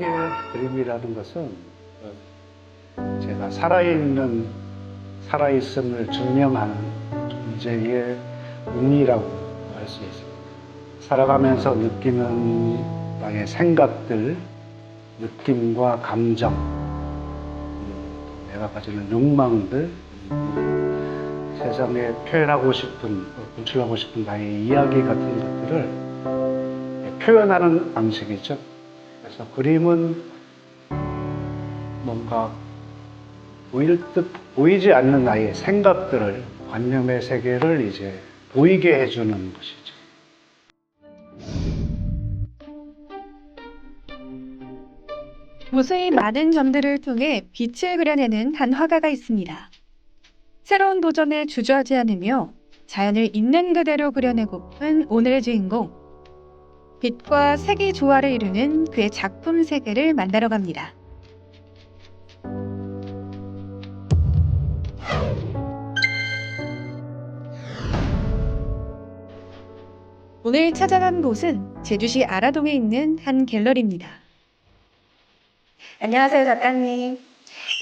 나에게 그림이라는 것은 제가 살아있는 살아있음을 증명하는 존재의 의미라고 할 수 있습니다. 살아가면서 느끼는 나의 생각들, 느낌과 감정, 음, 내가 가지는 욕망들, 음, 세상에 표현하고 싶은, 분출하고 싶은 나의 이야기 같은 것들을 표현하는 방식이죠. 그래서 그림은 뭔가 보일 듯 보이지 않는 나의 생각들을 관념의 세계를 이제 보이게 해주는 것이죠. 무수히 많은 점들을 통해 빛을 그려내는 한 화가가 있습니다. 새로운 도전에 주저하지 않으며 자연을 있는 그대로 그려내고픈 오늘의 주인공. 빛과 색의 조화를 이루는 그의 작품 세계를 만나러 갑니다. 오늘 찾아간 곳은 제주시 아라동에 있는 한 갤러리입니다. 안녕하세요, 작가님.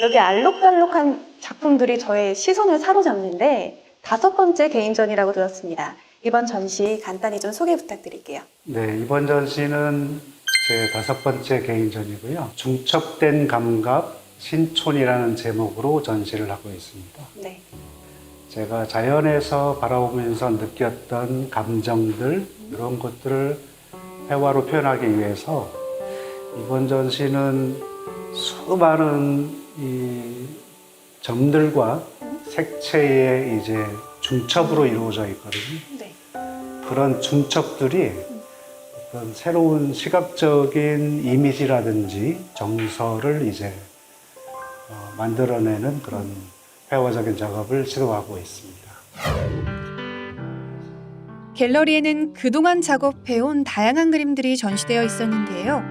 여기 알록달록한 작품들이 저의 시선을 사로잡는데 다섯 번째 개인전이라고 들었습니다. 이번 전시 간단히 좀 소개 부탁드릴게요. 네, 이번 전시는 제 다섯 번째 개인전이고요. 중첩된 감각 신촌이라는 제목으로 전시를 하고 있습니다. 네. 제가 자연에서 바라보면서 느꼈던 감정들 이런 것들을 회화로 표현하기 위해서 이번 전시는 수많은 이 점들과 색채의 이제 중첩으로 이루어져 있거든요. 네. 그런 중첩들이 어떤 새로운 시각적인 이미지라든지 정서를 이제 어, 만들어내는 그런 회화적인 작업을 시도하고 있습니다. 갤러리에는 그동안 작업해온 다양한 그림들이 전시되어 있었는데요.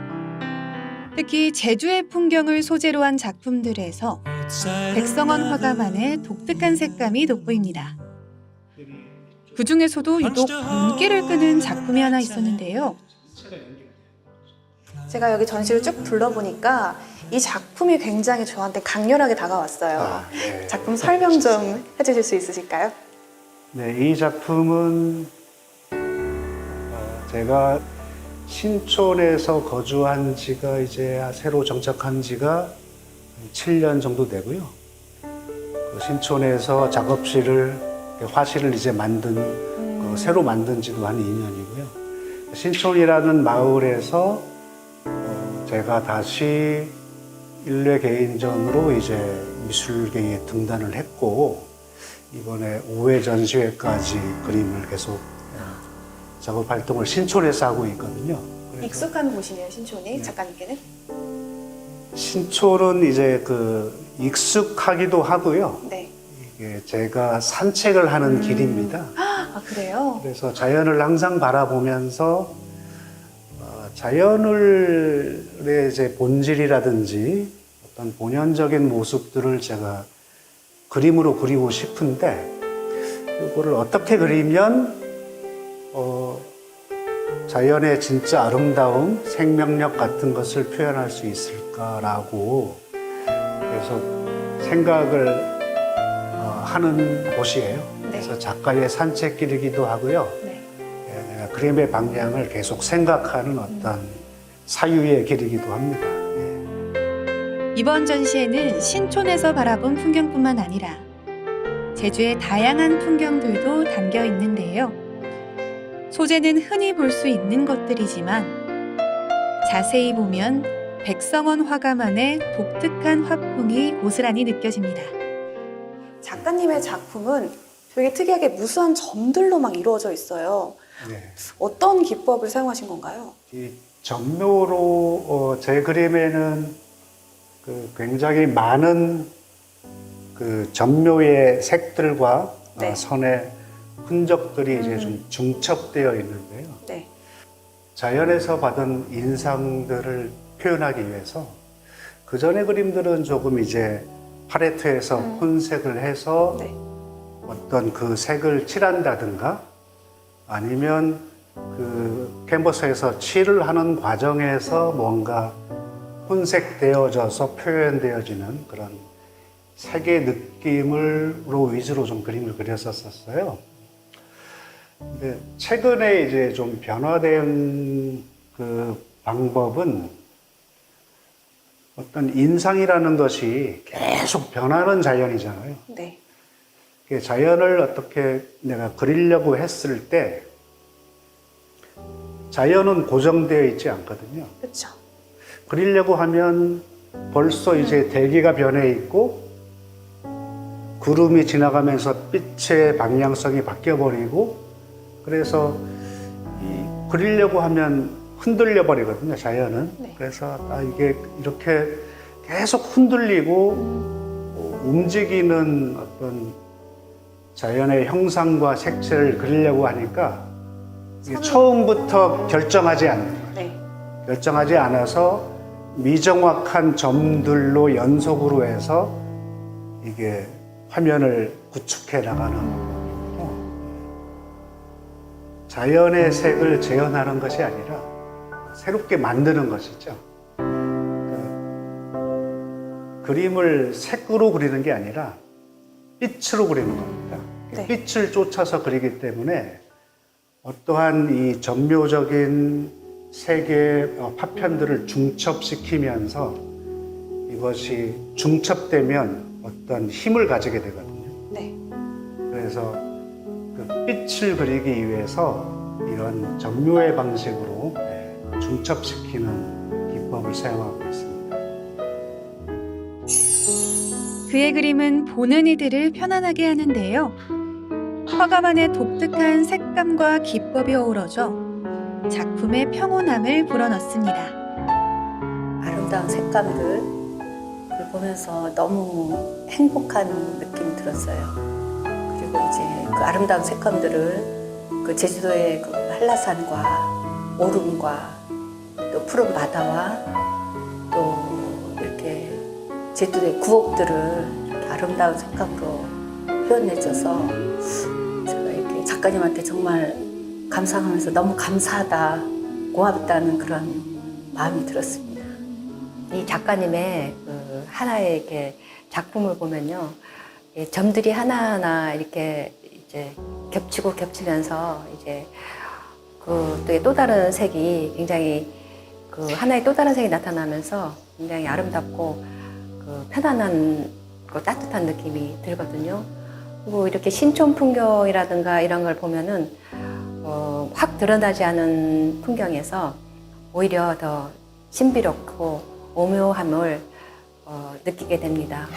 특히 제주의 풍경을 소재로 한 작품들에서 백성원 화가만의 독특한 색감이 돋보입니다. 그 중에서도 유독 눈길을 끄는 작품이 하나 있었는데요. 제가 여기 전시를 쭉 둘러보니까 이 작품이 굉장히 저한테 강렬하게 다가왔어요. 아, 네. 작품 설명 좀 해주실 수 있으실까요? 네, 이 작품은 어, 제가 신촌에서 거주한 지가 이제 새로 정착한 지가 7년 정도 되고요. 그 신촌에서 작업실을 화실을 이제 만든 그 새로 만든 지도 한 2년이고요. 신촌이라는 마을에서 어, 제가 다시 일례 개인전으로 이제 미술계에 등단을 했고 이번에 5회 전시회까지 그림을 계속 어, 작업 활동을 신촌에서 하고 있거든요. 익숙한 곳이네요, 신촌이 작가님께는. 신촌은 이제 그 익숙하기도 하고요. 네. 이게 제가 산책을 하는 길입니다. 아, 그래요? 그래서 자연을 항상 바라보면서 어, 자연을 이제 본질이라든지 어떤 본연적인 모습들을 제가 그림으로 그리고 싶은데 그거를 어떻게 그리면 어, 자연의 진짜 아름다움, 생명력 같은 것을 표현할 수 있을까라고 계속 생각을 어, 하는 곳이에요. 그래서 작가의 산책길이기도 하고요. 네. 예, 그림의 방향을 계속 생각하는 어떤 사유의 길이기도 합니다. 예. 이번 전시에는 신촌에서 바라본 풍경뿐만 아니라 제주의 다양한 풍경들도 담겨 있는데요. 소재는 흔히 볼 수 있는 것들이지만 자세히 보면 백성원 화가만의 독특한 화풍이 고스란히 느껴집니다. 작가님의 작품은 되게 특이하게 무수한 점들로 막 이루어져 있어요. 네. 어떤 기법을 사용하신 건가요? 이 점묘로 어, 제 그림에는 그 굉장히 많은 그 점묘의 색들과 네. 어, 선의 흔적들이 이제 좀 중첩되어 있는데요. 네. 자연에서 받은 인상들을 표현하기 위해서 그 전의 그림들은 조금 이제 팔레트에서 음. 혼색을 해서 네. 어떤 그 색을 칠한다든가 아니면 그 캔버스에서 칠을 하는 과정에서 뭔가 혼색되어져서 표현되어지는 그런 색의 느낌을로 위주로 좀 그림을 그렸었었어요. 근데 최근에 이제 좀 변화된 그 방법은 어떤 인상이라는 것이 계속 변하는 자연이잖아요. 네. 그 자연을 어떻게 내가 그리려고 했을 때 자연은 고정되어 있지 않거든요. 그렇죠. 그리려고 하면 벌써 이제 대기가 변해 있고 구름이 지나가면서 빛의 방향성이 바뀌어 버리고 그래서 이 그리려고 하면 흔들려 버리거든요 자연은 네. 그래서 아 이게 이렇게 계속 흔들리고 어, 움직이는 어떤 자연의 형상과 색채를 그리려고 하니까 이게 처음부터 결정하지 않는 거예요. 네. 결정하지 않아서 미정확한 점들로 연속으로 해서 이게 화면을 구축해 나가는 거거든요. 자연의 색을 재현하는 것이 아니라 새롭게 만드는 것이죠. 그림을 색으로 그리는 게 아니라 빛으로 그리는 겁니다. 네. 빛을 쫓아서 그리기 때문에 어떠한 이 전묘적인 색의 어, 파편들을 중첩시키면서 이것이 중첩되면 어떤 힘을 가지게 되거든요. 네. 그래서 그 빛을 그리기 위해서 이런 전묘의 방식으로 중첩시키는 기법을 사용하고 있습니다. 그의 그림은 보는 이들을 편안하게 하는데요. 화가만의 독특한 색감과 기법이 어우러져 작품의 평온함을 불어넣습니다. 아름다운 색감들 을 보면서 너무 행복한 느낌이 들었어요. 그리고 이제 그 아름다운 색감들을 그 제주도의 그 한라산과 오름과 또 푸른 바다와 또 이렇게 제주도의 구옥들을 이렇게 아름다운 색감으로 표현해줘서 제가 이렇게 작가님한테 정말 감상하면서 너무 감사하다, 고맙다는 그런 마음이 들었습니다. 이 작가님의 그 하나의 이렇게 작품을 보면요, 이 점들이 하나하나 이렇게 이제 겹치고 겹치면서 이제 그 또 다른 색이 굉장히 그 하나의 또 다른 색이 나타나면서 굉장히 아름답고 그 편안한 그 따뜻한 느낌이 들거든요. 그리고 이렇게 신촌 풍경이라든가 이런 걸 보면은 어, 확 드러나지 않은 풍경에서 오히려 더 신비롭고 오묘함을 어, 느끼게 됩니다.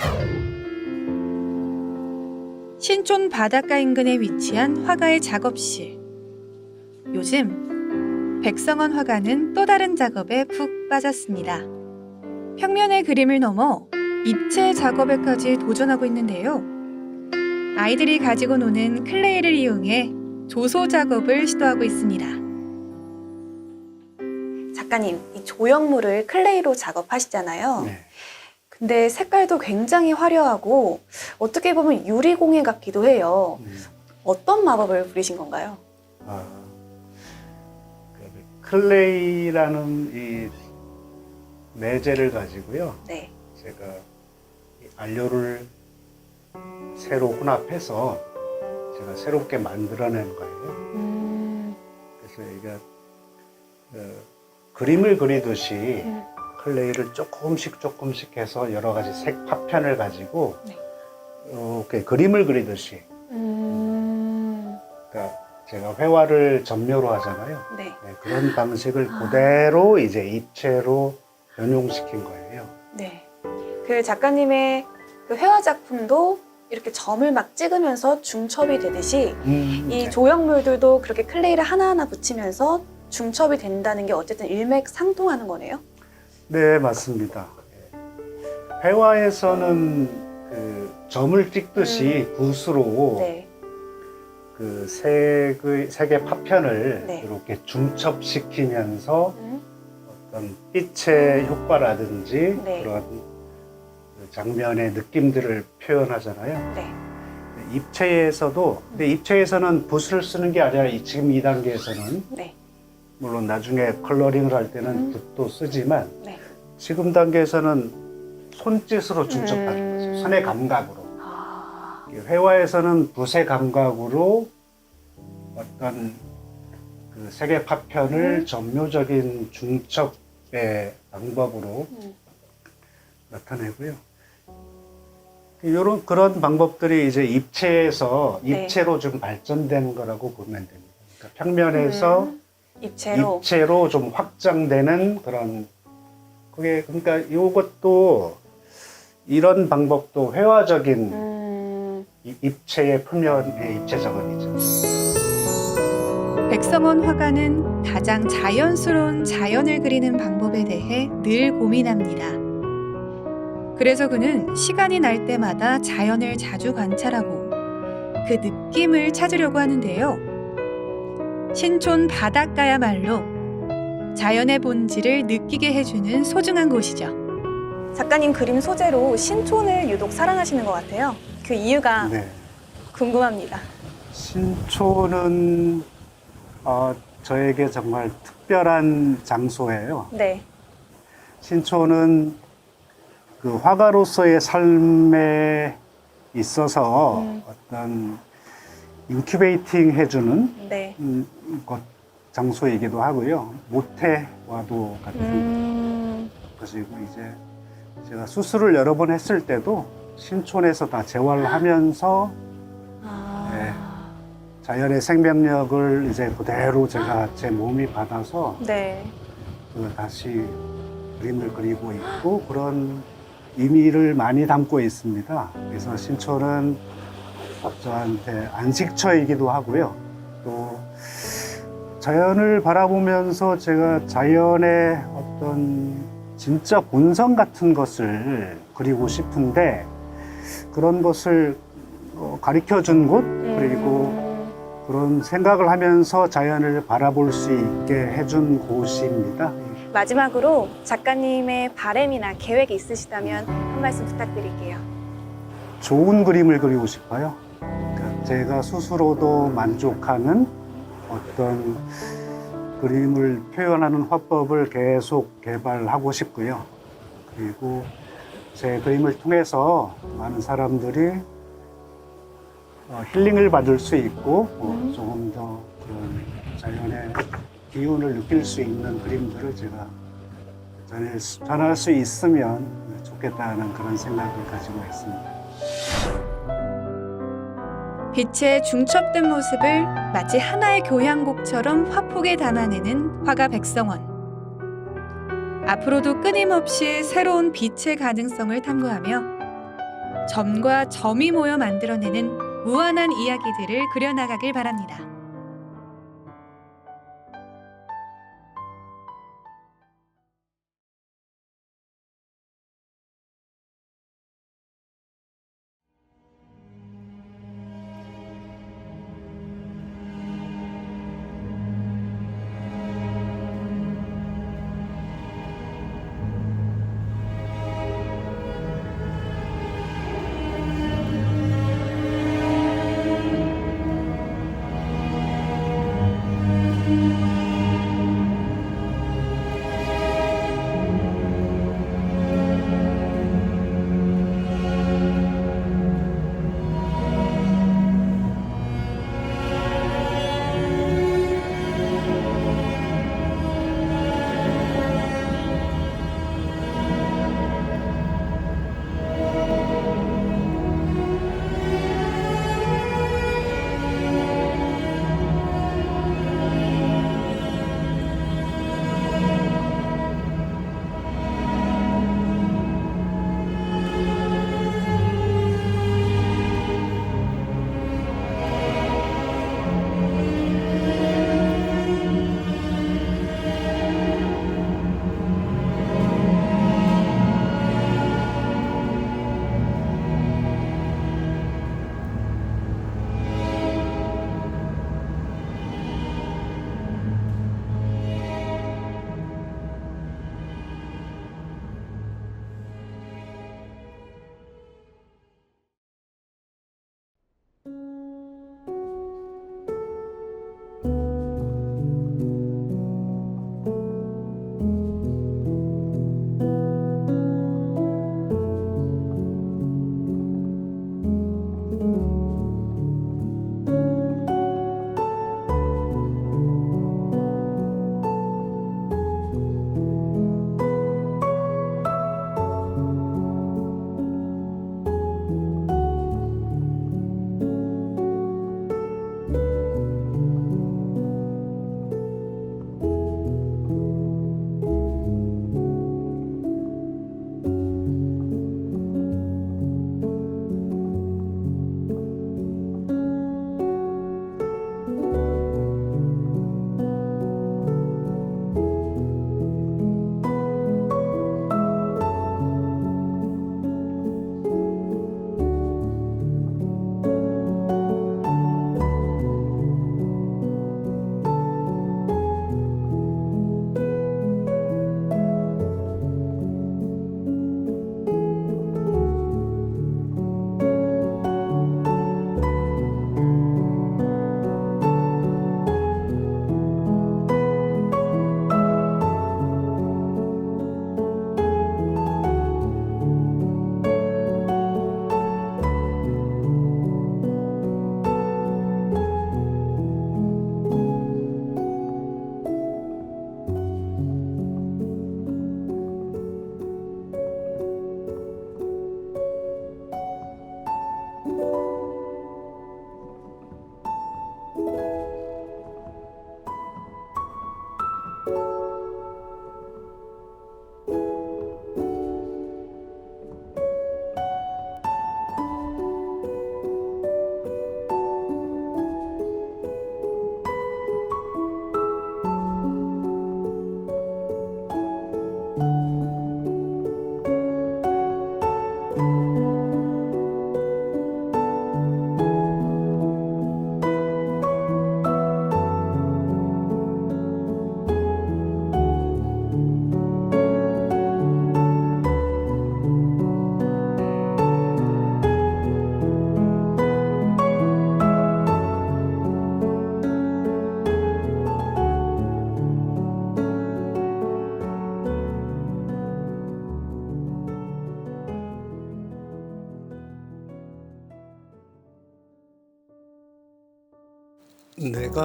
신촌 바닷가 인근에 위치한 화가의 작업실. 요즘 백성원 화가는 또 다른 작업에 푹 빠졌습니다. 평면의 그림을 넘어 입체 작업에까지 도전하고 있는데요. 아이들이 가지고 노는 클레이를 이용해 조소 작업을 시도하고 있습니다. 작가님, 이 조형물을 클레이로 작업하시잖아요. 네. 근데 색깔도 굉장히 화려하고 어떻게 보면 유리공예 같기도 해요. 음, 어떤 마법을 부리신 건가요? 아, 그 클레이라는 이 매제를 가지고요. 네. 제가 이 안료를 새로 혼합해서 제가 새롭게 만들어낸 거예요. 음, 그래서 이게 그 그림을 그리듯이 음. 클레이를 조금씩 조금씩 해서 여러 가지 색 파편을 가지고 네. 이렇게 그림을 그리듯이 음, 그러니까 제가 회화를 전묘로 하잖아요. 네. 네, 그런 방식을 아. 그대로 이제 입체로 변용시킨 거예요. 네. 그 작가님의 그 회화 작품도 이렇게 점을 막 찍으면서 중첩이 되듯이 음, 이 네. 조형물들도 그렇게 클레이를 하나하나 붙이면서 중첩이 된다는 게 어쨌든 일맥상통하는 거네요. 네, 맞습니다. 예. 회화에서는 그 점을 찍듯이 붓으로 음. 네. 그 색의 색의 파편을 네. 이렇게 중첩시키면서 음, 어떤 빛의 효과라든지 네. 그런 그 장면의 느낌들을 표현하잖아요. 네. 입체에서도 근데 입체에서는 붓을 쓰는 게 아니라 이- 지금 이 단계에서는 네. 물론 나중에 컬러링을 할 때는 음. 붓도 쓰지만 네. 지금 단계에서는 손짓으로 중첩하는 거죠. 음. 손의 감각으로. 아, 회화에서는 붓의 감각으로 어떤 그 세계 파편을 음. 전묘적인 중첩의 방법으로 음. 나타내고요. 이런 그런 방법들이 이제 입체에서 네. 입체로 좀 발전된 거라고 보면 됩니다. 그러니까 평면에서 음, 입체로. 입체로 좀 확장되는 그런 그게 그러니까 이것도 이런 방법도 회화적인 음, 이- 입체의 표면의 입체 작업이죠. 백성원 화가는 가장 자연스러운 자연을 그리는 방법에 대해 늘 고민합니다. 그래서 그는 시간이 날 때마다 자연을 자주 관찰하고 그 느낌을 찾으려고 하는데요. 신촌 바닷가야말로 자연의 본질을 느끼게 해주는 소중한 곳이죠. 작가님 그림 소재로 신촌을 유독 사랑하시는 것 같아요. 그 이유가 네. 궁금합니다. 신촌은 어, 저에게 정말 특별한 장소예요. 네. 신촌은 그 화가로서의 삶에 있어서 음. 어떤 인큐베이팅 해주는 네. 음, 곳 장소이기도 하고요. 모태와도 같은 음, 것이고 이제 제가 수술을 여러 번 했을 때도 신촌에서 다 재활을 하면서 아, 네. 자연의 생명력을 이제 그대로 제가 제 몸이 받아서 네. 그 다시 그림을 그리고 있고 그런 의미를 많이 담고 있습니다. 그래서 신촌은 저한테 안식처이기도 하고요. 또 자연을 바라보면서 제가 자연의 어떤 진짜 본성 같은 것을 그리고 싶은데 그런 것을 가르쳐 준 곳 그리고 음, 그런 생각을 하면서 자연을 바라볼 수 있게 해준 곳입니다. 마지막으로 작가님의 바램이나 계획이 있으시다면 한 말씀 부탁드릴게요. 좋은 그림을 그리고 싶어요. 그러니까 제가 스스로도 만족하는 어떤 그림을 표현하는 화법을 계속 개발하고 싶고요. 그리고 제 그림을 통해서 많은 사람들이 어, 힐링을 받을 수 있고 어, 음. 조금 더 자연의 기운을 느낄 수 있는 그림들을 제가 전할 수 있으면 좋겠다는 그런 생각을 가지고 있습니다. 빛의 중첩된 모습을 마치 하나의 교향곡처럼 화폭에 담아내는 화가 백성원. 앞으로도 끊임없이 새로운 빛의 가능성을 탐구하며 점과 점이 모여 만들어내는 무한한 이야기들을 그려나가길 바랍니다.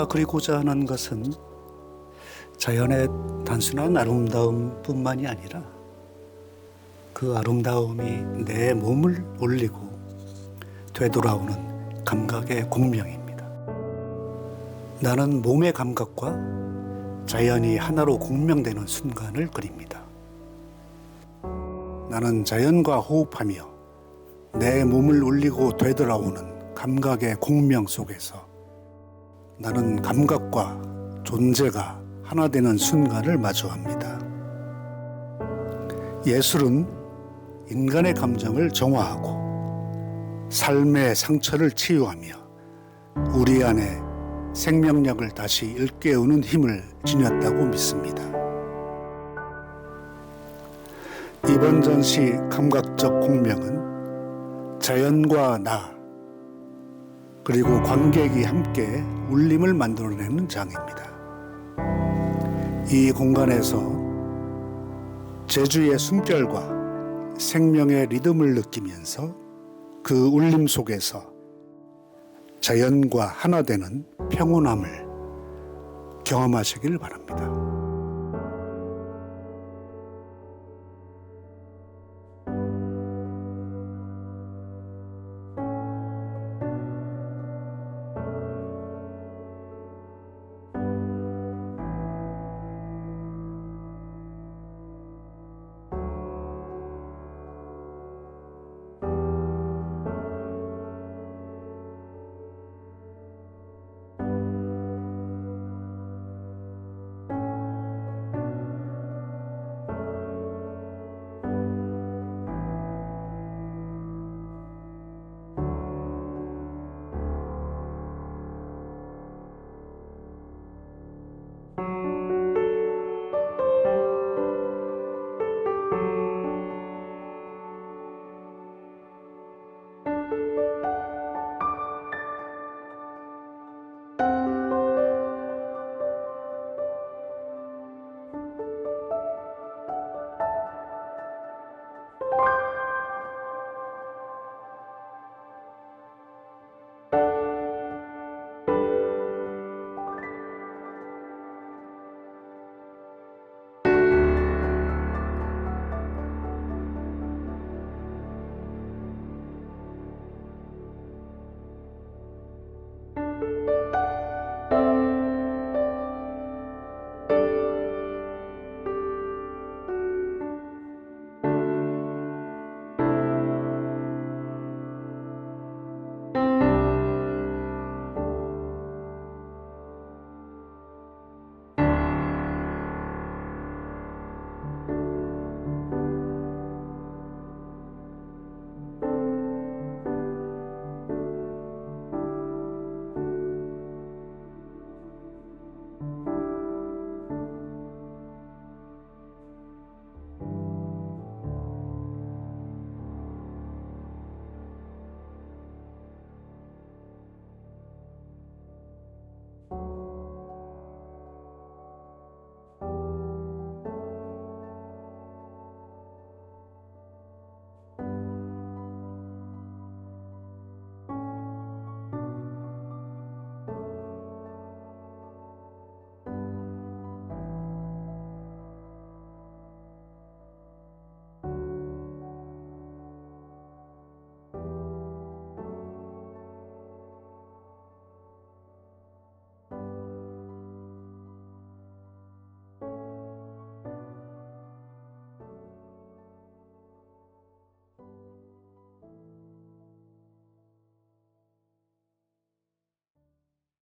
그리고자 하는 것은 자연의 단순한 아름다움뿐만이 아니라 그 아름다움이 내 몸을 올리고 되돌아오는 감각의 공명입니다. 나는 몸의 감각과 자연이 하나로 공명되는 순간을 그립니다. 나는 자연과 호흡하며 내 몸을 울리고 되돌아오는 감각의 공명 속에서 나는 감각과 존재가 하나 되는 순간을 마주합니다. 예술은 인간의 감정을 정화하고 삶의 상처를 치유하며 우리 안에 생명력을 다시 일깨우는 힘을 지녔다고 믿습니다. 이번 전시 감각적 공명은 자연과 나 그리고 관객이 함께 울림을 만들어내는 장입니다. 이 공간에서 제주의 숨결과 생명의 리듬을 느끼면서 그 울림 속에서 자연과 하나 되는 평온함을 경험하시길 바랍니다.